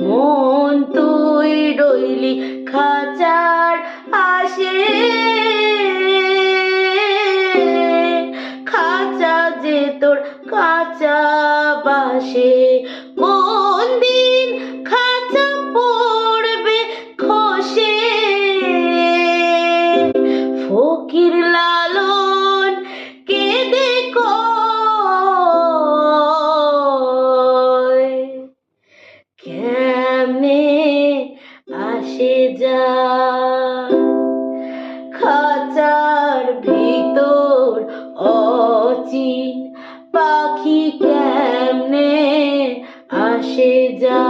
মন তুই রইলি খাঁচার আসে খাঁচা যে তোর কাঁচা বাসে। কোন খাঁচা পড়বে খসে। লালন সামনে আসে যা। খাঁচার ভিতর অচিন পাখি কেমনে আসে যা?